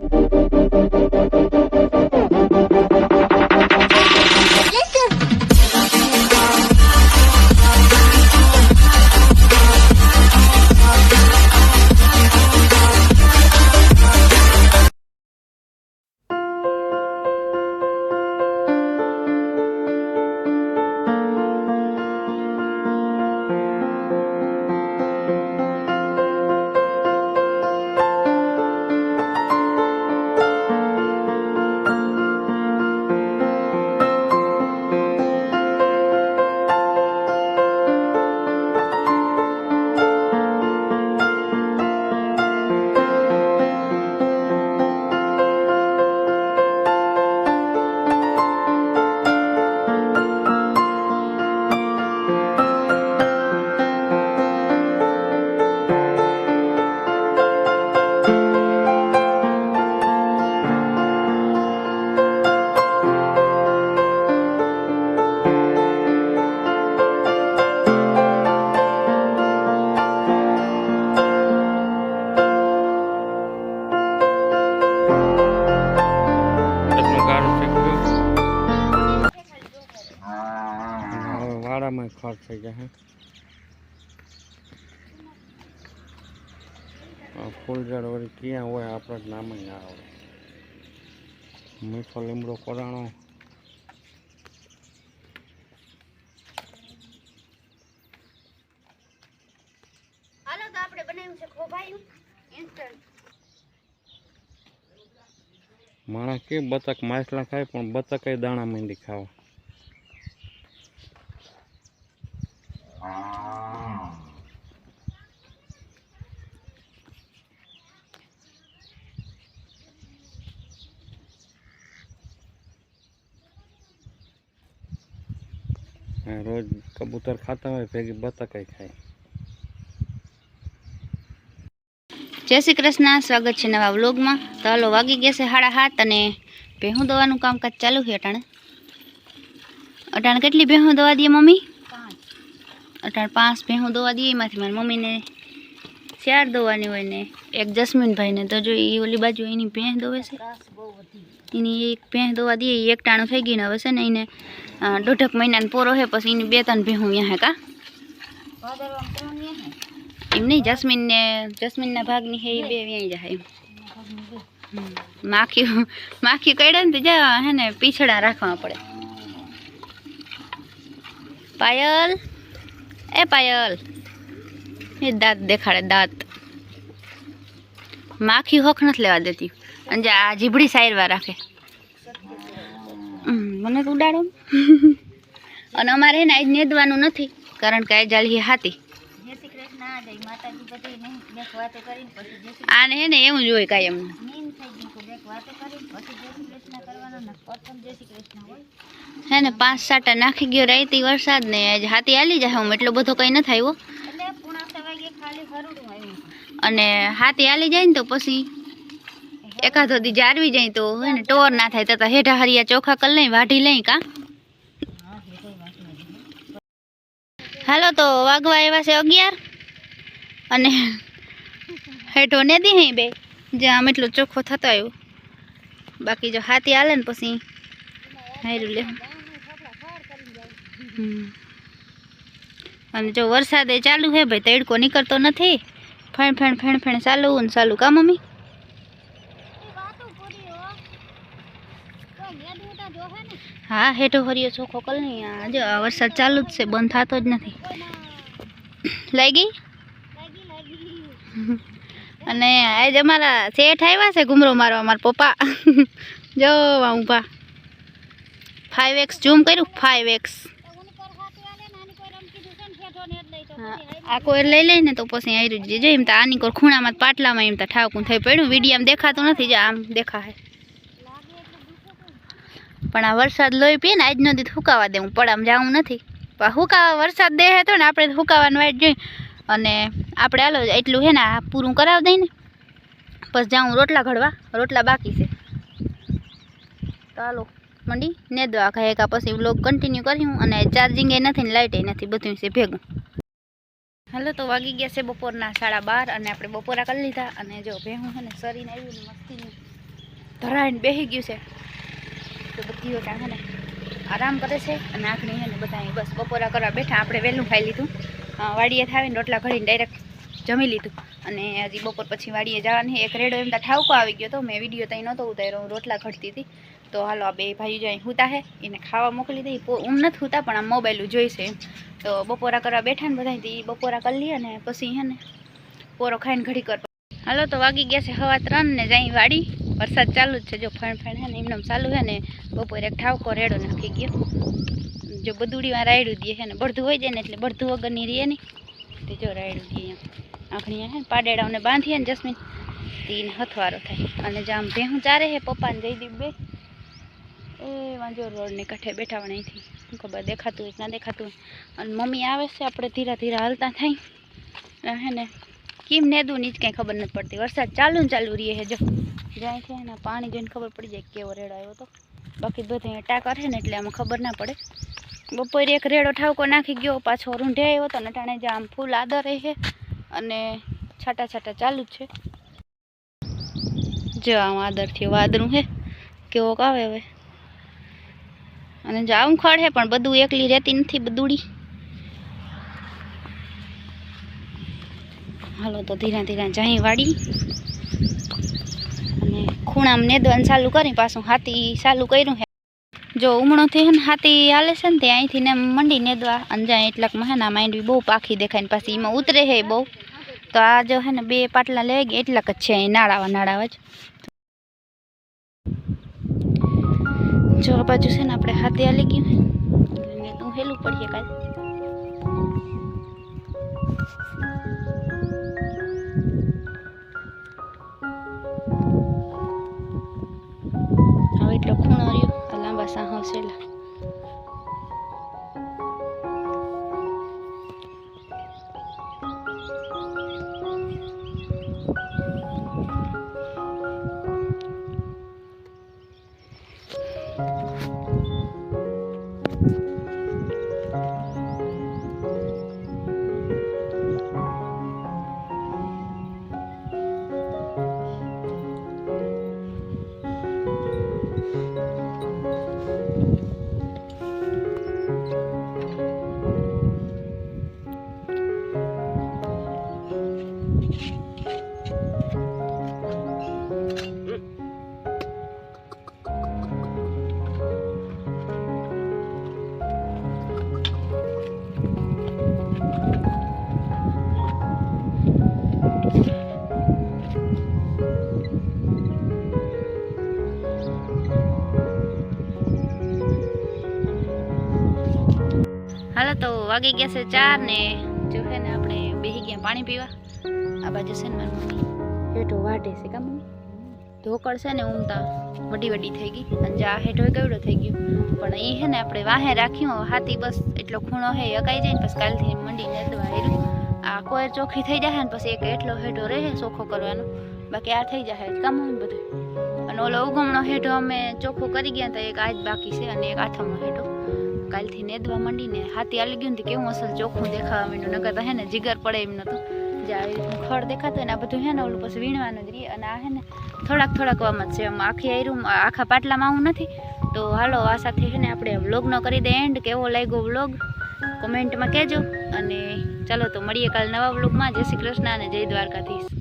એટલું ફૂલ ઝાડ વળી ક્યાં હોય આપણે જ નામ ના આવે મીઠો લીમડો કોરાણો. હાલો તો આપણે બનાવ્યું છે ખોભાયું. ઇન્સ્ટન્ટ માણસ કે બતક માછલા ખાય પણ બતક દાણા માંડી ખાવા? રોજ કબૂતર ખાતા હોય ભેગી બતક ખાય. જય શ્રી કૃષ્ણ સ્વાગત છે નવા વ્લોગમાં. તો હાલો વાગી ગયા છે સાડા હાથ અને ભેહું દવાનું કામકાજ ચાલુ છે અટાણે. અટાણે કેટલી ભેહું દવા દઈએ મમ્મી? અટાણે પાંચ ભેહું દવા દઈએ એમાંથી મારી મમ્મીને ચાર દોવાની હોય ને, એક જસ્મીનભાઈને તો જો એ ઓલી બાજુ એની ભેંસ દોવે છે. એની એક ભેંસ દોવા દઈએ એ એક ટાણું થઈ ગઈને હવે છે ને એને દોઢક મહિનાનો પોરો છે પછી એની બે ત્રણ ભેહું યા હે કા? એમ નહીં જસ્મીન ને જસ્મીનના ભાગની હે એ બે વ્યાઈ જાય એમ. માખી માખી કડે ને તો જા, હે ને, પીછડા રાખવા પડે. પાયલ, એ પાયલ. એ દાંત દેખાડે, દાંત. માખી હોખ નથી લેવા દેતી. અને જે આ જીભડી સાઈરવા રાખે. મને ઉડાડો. અને અમારે એને આજ નેદવાનું નથી, કારણ કે આ જાળી હાથી. આને હે ને એવું જ હોય કાયમ. હે ને પાંચ સાટા નાખી ગયો રાઈતી વરસાદ ને આજ હાથી હાલી જાય હું એટલો બધો કઈ ન થાય અને હાથી હાલી જાય ને તો પછી એકાદો દી જારવી જાય તો ટોર ના થાય તો હેઠા હરિયા ચોખા કરી લઈ, વાઢી લઈ કા? હાલો તો વાગવા એવા છે અગિયાર. અને હેઠો ને દી હે બે, જે આમ એટલો ચોખ્ખો થતો આવ્યો. બાકી જો હાથી હાલે ને પછી હારું લે હમ. અને જો વરસાદે ચાલુ હે ભાઈ, તડકો નીકળતો નથી. ફેણ ફેણ ફેણ ફેણ ચાલુ ને ચાલુ કા મમ્મી? હા, હેઠો હરિયો ચોખ્ખો કલ નહીં આજે વરસાદ ચાલુ જ છે, બંધ થતો જ નથી. લાગી? અને આજ અમારા શેઠ આવ્યા છે ઘૂમરો મારવા, મારા પપ્પા. જો ઊભા. ફાઈવ એક્સ ઝૂમ કર્યું? ફાઈવ એક્સ આ કોઈ લઈ લઈને તો પછી આવ્યું જ જો એમ તો આની કોઈ ખૂણામાં પાટલામાં એમ તો ઠાકું થઈ પડ્યું. વિડીયામાં દેખાતું નથી, જે આમ દેખાય પણ આ વરસાદ લોહી પીએ ને, આજ નથી હુકાવા દેવું પડામ જવું નથી. પણ હુકાવા વરસાદ દે હતો ને, આપણે હુકાવાનું વાટ જોઈ. અને આપણે હાલો એટલું હે ને, આ પૂરું કરાવી દઈ ને. પછી જાઉં રોટલા ઘડવા, રોટલા બાકી છે. તો હાલો, મંડી ને દવા ખાઈ કા પછી વ્લોગ કન્ટિન્યુ કર્યું અને ચાર્જિંગ એ નથી ને લાઇટ એ નથી બધું છે ભેગું. હાલો, તો વાગી ગયા છે બપોરના સાડા બાર અને આપણે બપોરા કરી લીધા અને જો ભેહું છે સરીને આવ્યું ને મસ્તીની ધરાઈને બેસી ગયું છે. તો બધી ત્યાં હે ને આરામ કરે છે અને આખણી હે ને બધા બસ બપોરા કરવા બેઠા. આપણે વહેલું ખાઈ લીધું. વાડીએ થાવીને રોટલા ઘડીને ડાયરેક્ટ જમી લીધું. અને હજી બપોર પછી વાડીએ જવાની એક રેડો એમ ત્યાં ઠાવકો આવી ગયો તો મેં વીડિયો ત્યાં નહોતો ઉતાર્યો. હું રોટલા ઘડતી હતી. તો હાલો આ બે ભાઈઓ જાય હુતા હે, એને ખાવા મોકલી દઈ. પો- ઊંઘ નથી હુતા, પણ આ મોબાઈલ જોઈશે એમ. તો બપોરા કરવા બેઠા ને બધા ઈ બપોરા કરી લઈએ ને પછી હે ને પોરો ખાઈને ઘડી કરતો. હાલો તો વાગી ગયા છે હવા ત્રણ ને જાય વાડી. વરસાદ ચાલુ જ છે. જો ફણ ફણ હે ને એમનેમ ચાલુ છે ને બપોરે એક ઠાવકો રેડો નાખી ગયો. જો બદુડીમાં રાયડું દે છે ને બળધું હોય જાય ને એટલે બળધું વગરની રહે નહીં. તે જો રાયડું દે એમ. આખણી હે ને પાડેડાઓને બાંધીએ ને જસ્મીન. તેને હથવારો થાય. અને જામ ભેહું ચારે હે પપ્પા ને જયદીપ બે એ વાંજો રોડની કાંઠે બેઠા પણ અહીંથી. ખબર દેખાતું હોય ના દેખાતું હોય. અને મમ્મી આવે છે, આપણે ધીરા ધીરા હાલતા થાય. હે ને, કેમ નેદું ની જ કાંઈ ખબર નથી પડતી. વરસાદ ચાલુ ને ચાલુ રહે છે જો. જ્યાં છે ને પાણી જોઈને ખબર પડી જાય કેવો રેડો આવ્યો તો. બાકી બધા ટાંકા કરે ને એટલે આમાં ખબર ના પડે. બપોરે એક રેડો ઠાવકો નાખી ગયો, પાછો રૂંઢે આવ્યો હતો નટાણે ટાણે જે આમ ફૂલ આદર રહે અને છાટા છાટા ચાલુ જ છે. જો આમ આદરથી વાદરું હે. કેવો આવે હવે. અને જો આમ ખડ હે, પણ બધું એકલી રહેતી નથી બધુડી હાલો તો ધીરે ધીરે જાય વાડી. અને ખૂણામાં નેદવાનું ચાલુ કરી પાછું હાથી ચાલુ કર્યું છે જો ઉમણોથી હે ને, હાથી હાલે છે ને, તે અહીંથી ને મંડી નેદવા. અને જાય એટલાકમાં હે ને માંડવી બહુ પાખી દેખાય ને પાછી એમાં ઉતરે છે બહુ. તો આ જો હે ને, બે પાટલા લઈ ગયા, એટલાક જ છે નાળાવા નાળાવા જ. જો આ બાજુ છે ને આપણે હાથે હાલી ગયું ને તું હેલું પડીએ કાંઈ હવે એટલો ખૂણો રહ્યો આ લાંબા સાહો વાગી ગયા છે ચાર ને જો છે ને આપણે બેસી ગયા પાણી પીવા. આ બાજુ છે ને મારી મમ્મી. હેઠો વાટે છે કા મમ્મી? ઢોકળ છે ને ઊંઘતા વડી વડી થઈ ગઈ. અને જે હેઠો કેવડો થઈ ગયો. પણ એ છે ને આપણે વાહે રાખ્યું હાથી બસ એટલો ખૂણો હે અકાઈ જાય ને પછી કાલથી મંડીને દવા હેરું આ કોઈ ચોખ્ખી થઈ જાય ને પછી એક એટલો હેઠો રહે ચોખ્ખો કરવાનો. બાકી આ થઈ જાય કામ બધું? અને ઓલો ઉગમણો હેઠો અમે ચોખ્ખો કરી ગયા તો એક આજ બાકી છે અને એક આથમનો હેઠો. કાલથી નેદવા માંડીને હાથી આલી ગયું તો કેવું અસલ ચોખ્ખું દેખાવા માંડ્યું. નકર તો હે ને જીગર પડે એમ નતું. જે આવી રીતનું ખડ દેખાતું ને આ બધું હે ને ઓલું પછી વીણવાનું જ રહે અને આ હે ને થોડાક થોડાક જ છે. આમ આખી આયરું આખા પાટલામાં આવું નથી. તો હાલો, આ સાથે હે ને આપણે વ્લોગનો કરી દે એન્ડ કેવો લાગ્યો વ્લોગ? કોમેન્ટમાં કહેજો. અને ચાલો તો મળીએ કાલ નવા વ્લોગમાં. જય શ્રી કૃષ્ણ અને જય દ્વારકાધીશ.